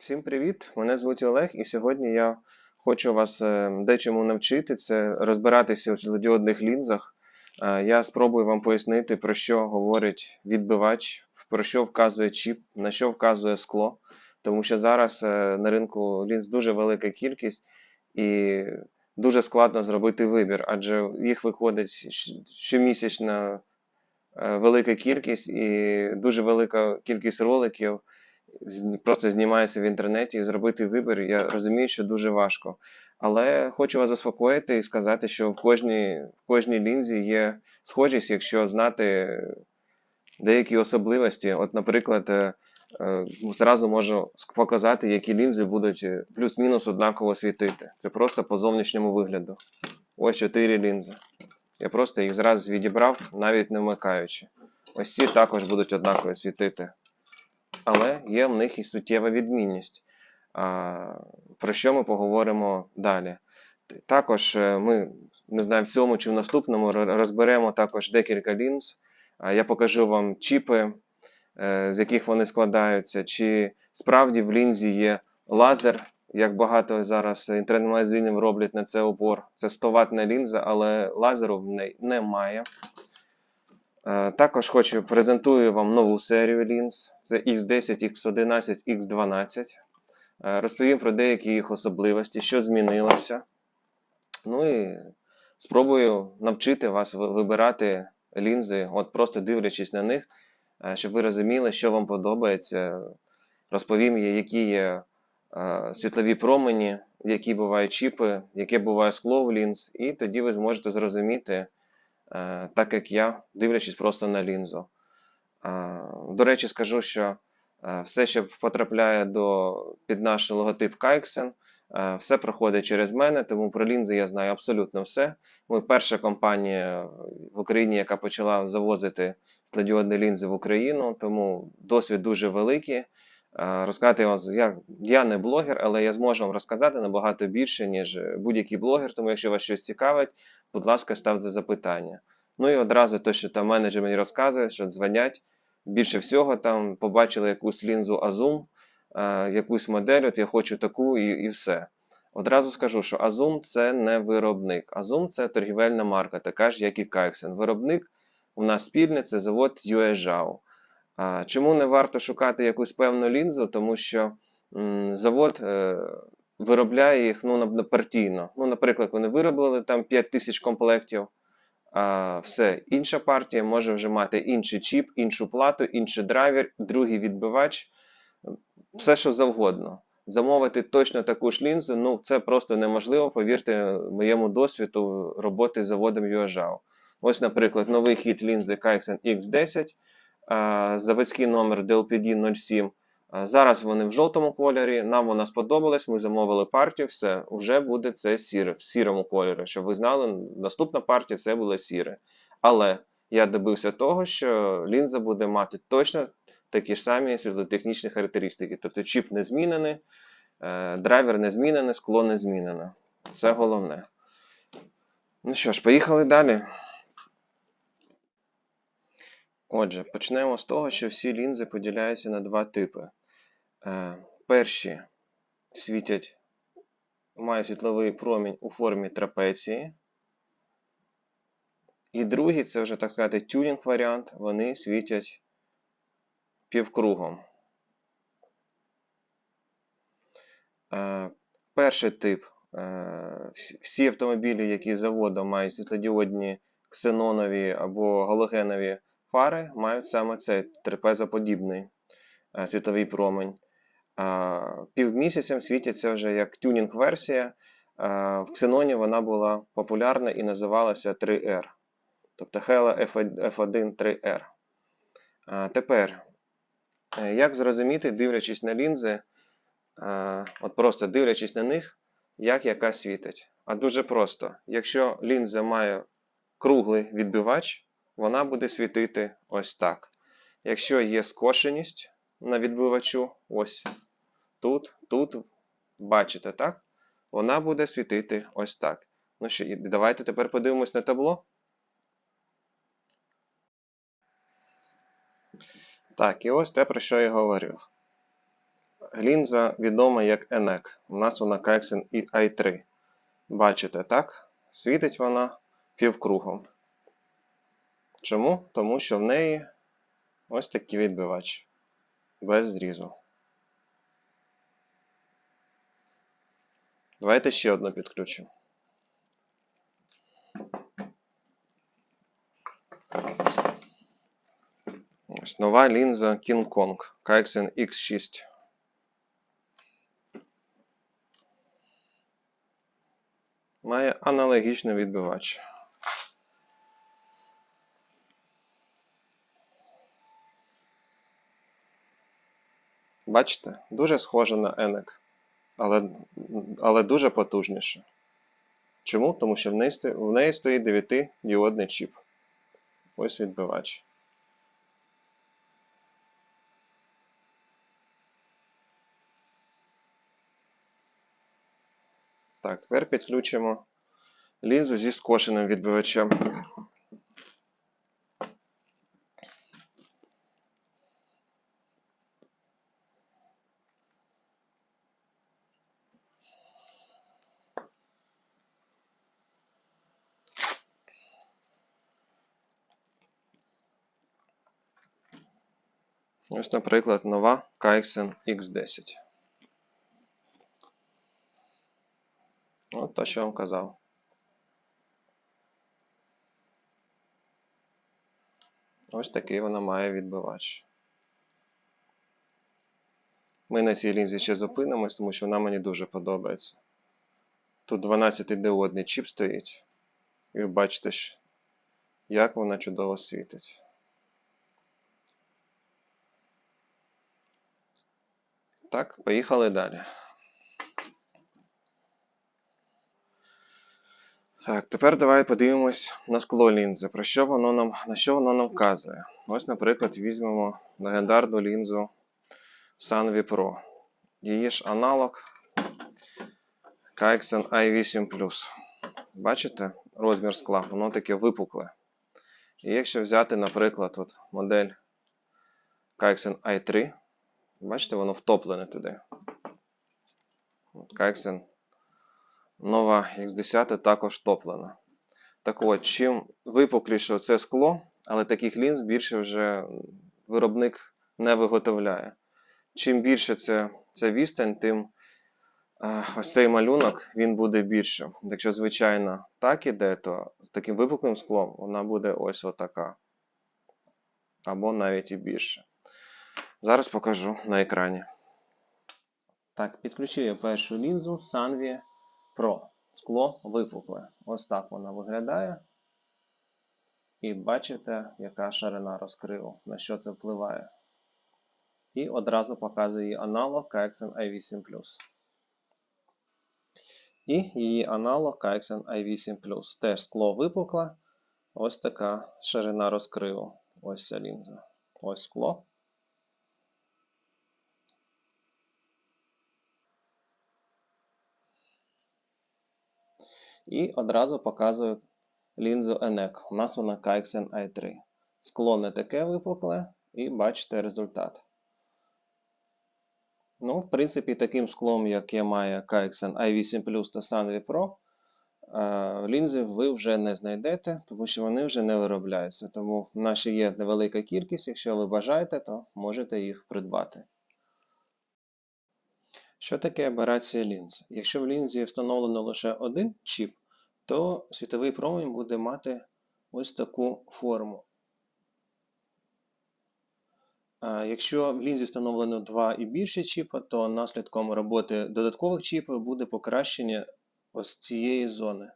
Всім привіт! Мене звуть Олег, і сьогодні я хочу вас е, дечому навчити. Це розбиратися у світлодіодних лінзах. Е, Я спробую вам пояснити, про що говорить відбивач, про що вказує чіп, на що вказує скло. Тому що зараз е, на ринку лінз дуже велика кількість і дуже складно зробити вибір, адже їх виходить щомісячна велика кількість і дуже велика кількість роликів просто знімається в інтернеті і зробити вибір, я розумію, що дуже важко. Але хочу вас заспокоїти і сказати, що в кожній, в кожній лінзі є схожість, якщо знати деякі особливості. От, наприклад, е, е, зразу можу показати, які лінзи будуть е, плюс-мінус однаково світити. Це просто по зовнішньому вигляду. Ось чотири лінзи. Я просто їх зразу відібрав, навіть не вмикаючи. Ось ці також будуть однаково світити але є в них і суттєва відмінність, про що ми поговоримо далі. Також е, ми не знаю, в цьому чи в наступному розберемо також декілька лінз. Я покажу вам чіпи, е, з яких вони складаються, чи справді в лінзі є лазер, як багато зараз інтернет-магазинів роблять на це упор. Це 100 ваттна лінза, але лазеру в неї немає. Е, Також хочу презентую вам нову серію лінз. Це X10, X11, X12. Е, Розповім про деякі їх особливості, що змінилося. Ну і спробую навчити вас вибирати лінзи, от просто дивлячись на них, е, щоб ви розуміли, що вам подобається. Розповім, які є е, світлові промені, які бувають чіпи, яке буває скло в лінз, і тоді ви зможете зрозуміти, так як я, дивлячись просто на лінзу. Е, До речі, скажу, що е, все, що потрапляє до, під наш логотип Kaiksen, е, все проходить через мене, тому про лінзи я знаю абсолютно все. Ми перша компанія в Україні, яка почала завозити світлодіодні лінзи в Україну, тому досвід дуже великий. Е, Розказати вам, я, я не блогер, але я зможу вам розказати набагато більше, ніж будь-який блогер. Тому якщо вас щось цікавить, будь ласка, ставте запитання. Ну і одразу те, що там менеджер мені розказує, що дзвонять. Більше всього там побачили якусь лінзу Azum, е, якусь модель, от я хочу таку і, і все. Одразу скажу, що Azum це не виробник. Azum це торгівельна марка, така ж, як і Kaiksen. Виробник у нас спільний, це завод Yuezhao. Чому не варто шукати якусь певну лінзу? Тому що завод е, виробляє їх ну, партійно. Ну, наприклад, вони виробили там 5 тисяч комплектів, а все, інша партія може вже мати інший чіп, іншу плату, інший драйвер, другий відбивач, все що завгодно. Замовити точно таку ж лінзу, ну це просто неможливо, повірте моєму досвіду роботи з заводом UAJAO. Ось, наприклад, новий хід лінзи Kaiksen X10, а, заводський номер DLPD 07. Зараз вони в жовтому кольорі. Нам вона сподобалась. Ми замовили партію. Все, вже буде це сіре, в сірому кольорі. Щоб ви знали, наступна партія це буде сіре. Але я добився того, що лінза буде мати точно такі ж самі світлотехнічні характеристики. Тобто чіп не змінений, е, драйвер не змінений, скло не змінене. Це головне. Ну що ж, поїхали далі. Отже, почнемо з того, що всі лінзи поділяються на два типи. Е, перші світять, мають світловий промінь у формі трапеції. І другі, це вже так сказати, тюнінг варіант, вони світять півкругом. Е, перший тип. Е, всі- автомобілі, які заводом мають світлодіодні ксенонові або галогенові фари, мають саме цей трапезоподібний е, світловий промень. Півмісяцем світяться вже як тюнінг-версія. В ксеноні вона була популярна і називалася 3R. Тобто Hella F1 3R. Тепер, е, як зрозуміти, дивлячись на лінзи, от просто дивлячись на них, як яка світить. А дуже просто. Якщо лінза має круглий відбивач, вона буде світити ось так. Якщо є скошеність на відбивачу, ось тут, тут, бачите, так? Вона буде світити ось так. Ну що, давайте тепер подивимось на табло. Так, і ось те, про що я говорив. лінза відома як ENEC. У нас вона KXN i3. Бачите, так? Світить вона півкругом. Чому? Тому що в неї ось такий відбивач. Без зрізу. Давайте ще одну підключимо. Ось нова лінза King Kong KXN X6. Має аналогічний відбивач. Бачите, дуже схоже на ENEC, але, але дуже потужніше. Чому? Тому що в неї, в неї стоїть 9-діодний чіп. Ось відбивач. Так, тепер підключимо лінзу зі скошеним відбивачем. Ось, наприклад, нова KXN X10. От те, що я вам казав. Ось такий вона має відбивач. Ми на цій лінзі ще зупинимось, тому що вона мені дуже подобається. Тут 12-диодний чіп стоїть. І ви бачите, як вона чудово світить. Так, поїхали далі. Так, тепер давай подивимось на скло лінзи. Про що воно нам, на що воно нам вказує? Ось, наприклад, візьмемо легендарну лінзу Sanvi Pro. Її ж аналог KXN i8 Бачите розмір скла? Воно таке випукле. І якщо взяти, наприклад, от модель KXN i3, бачите, воно втоплене туди. От KXN Нова X10 також топлена. Так от, чим випукліше це скло, але таких лінз більше вже виробник не виготовляє. Чим більше це, це відстань, тим е, ось цей малюнок він буде більше. Якщо, звичайно, так іде, то з таким випуклим склом вона буде ось отака. Або навіть і більше. Зараз покажу на екрані. Так, підключив я першу лінзу Sanvi Pro. Скло випукле. Ось так вона виглядає. І бачите, яка ширина розкриву, на що це впливає. І одразу показує її аналог KXN i8 І її аналог KXN i8 Теж скло випукле. Ось така ширина розкриву. Ось ця лінза. Ось скло. І одразу показую лінзу ENEC. У нас вона KXN i3. Скло не таке випукле, і бачите результат. Ну, в принципі, таким склом, як я маю KXN i8 та Sanvi Pro, е, лінзи ви вже не знайдете, тому що вони вже не виробляються. Тому в нашій є невелика кількість, якщо ви бажаєте, то можете їх придбати. Що таке аберація лінз? Якщо в лінзі встановлено лише один чіп, то світовий промінь буде мати ось таку форму. А Якщо в лінзі встановлено два і більше чіпа, то наслідком роботи додаткових чіпів буде покращення ось цієї зони.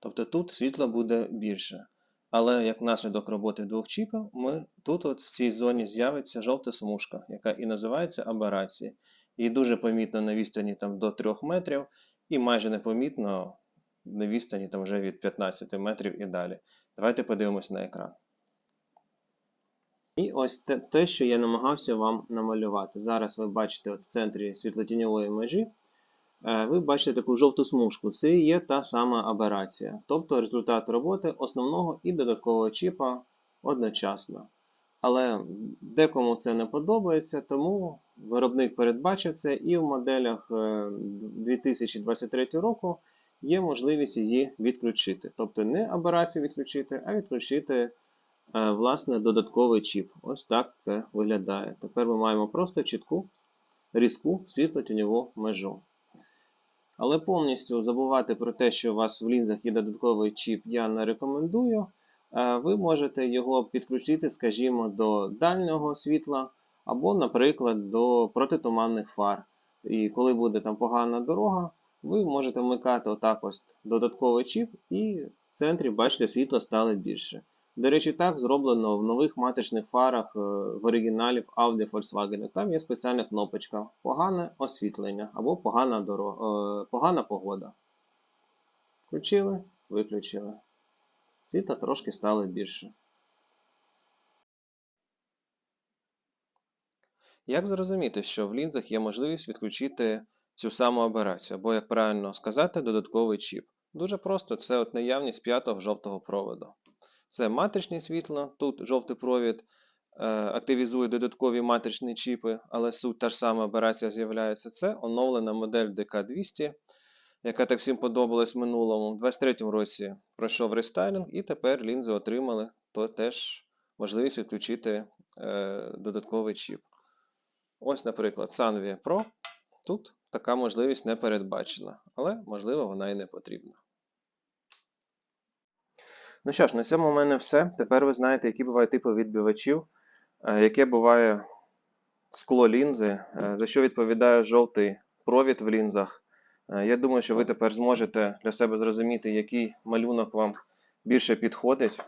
Тобто тут світло буде більше. Але як наслідок роботи двох чіпів, ми, тут от в цій зоні з'явиться жовта смужка, яка і називається аберація. Її дуже помітно на відстані там, до 3 метрів, і майже непомітно на відстані там, вже від 15 метрів і далі. Давайте подивимось на екран. І ось те, те, що я намагався вам намалювати. Зараз ви бачите от в центрі світлотіньової межі. е, Ви бачите таку жовту смужку. Це є та сама аберація. Тобто результат роботи основного і додаткового чіпа одночасно. Але декому це не подобається, тому виробник передбачив це, і в моделях е, 2023 року є можливість її відключити. Тобто не аберацію відключити, а відключити е, власне додатковий чіп. Ось так це виглядає. Тепер ми маємо просто чітку, різку світло-тіньову межу. Але повністю забувати про те, що у вас в лінзах є додатковий чіп, я не рекомендую. Е, Ви можете його підключити, скажімо, до дальнього світла або, наприклад, до протитуманних фар. І коли буде там погана дорога, ви можете вмикати отак ось додатковий чіп, і в центрі, бачите, світло стало більше. До речі, так зроблено в нових матричних фарах е, в оригіналі Audi Volkswagen. Там є спеціальна кнопочка погане освітлення або погана, дорога, е, погана погода. Включили, виключили. Світла трошки стало більше. Як зрозуміти, що в лінзах є можливість відключити цю саму аберацію, або, як правильно сказати, додатковий чіп? Дуже просто, це от наявність п'ятого жовтого проводу. Це матричне світло, тут жовтий провід е, активізує додаткові матричні чіпи, але суть та ж сама аберація з'являється. Це оновлена модель DK200, яка так всім подобалась в минулому. У 2023 році пройшов рестайлінг, і тепер лінзи отримали то теж можливість відключити е, додатковий чіп. Ось, наприклад, Sanvia Pro. Тут така можливість не передбачена, але можливо вона і не потрібна. Ну що ж, на цьому в мене все. Тепер ви знаєте, які бувають типи відбивачів, е, яке буває скло лінзи, е, за що відповідає жовтий провід в лінзах. Е, Я думаю, що ви тепер зможете для себе зрозуміти, який малюнок вам більше підходить,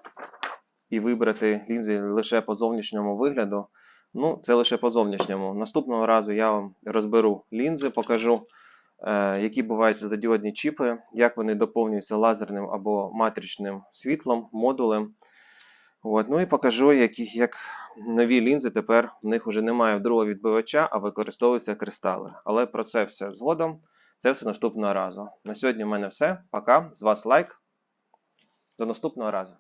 і вибрати лінзи лише по зовнішньому вигляду. Ну, це лише по зовнішньому. Наступного разу я вам розберу лінзи, покажу, е, які бувають світлодіодні чіпи, як вони доповнюються лазерним або матричним світлом, модулем. От. Ну і покажу, які, як нові лінзи тепер в них вже немає другого відбивача, а використовуються кристали. Але про це все згодом. Це все наступного разу. На сьогодні в мене все. Пока. З вас лайк. До наступного разу.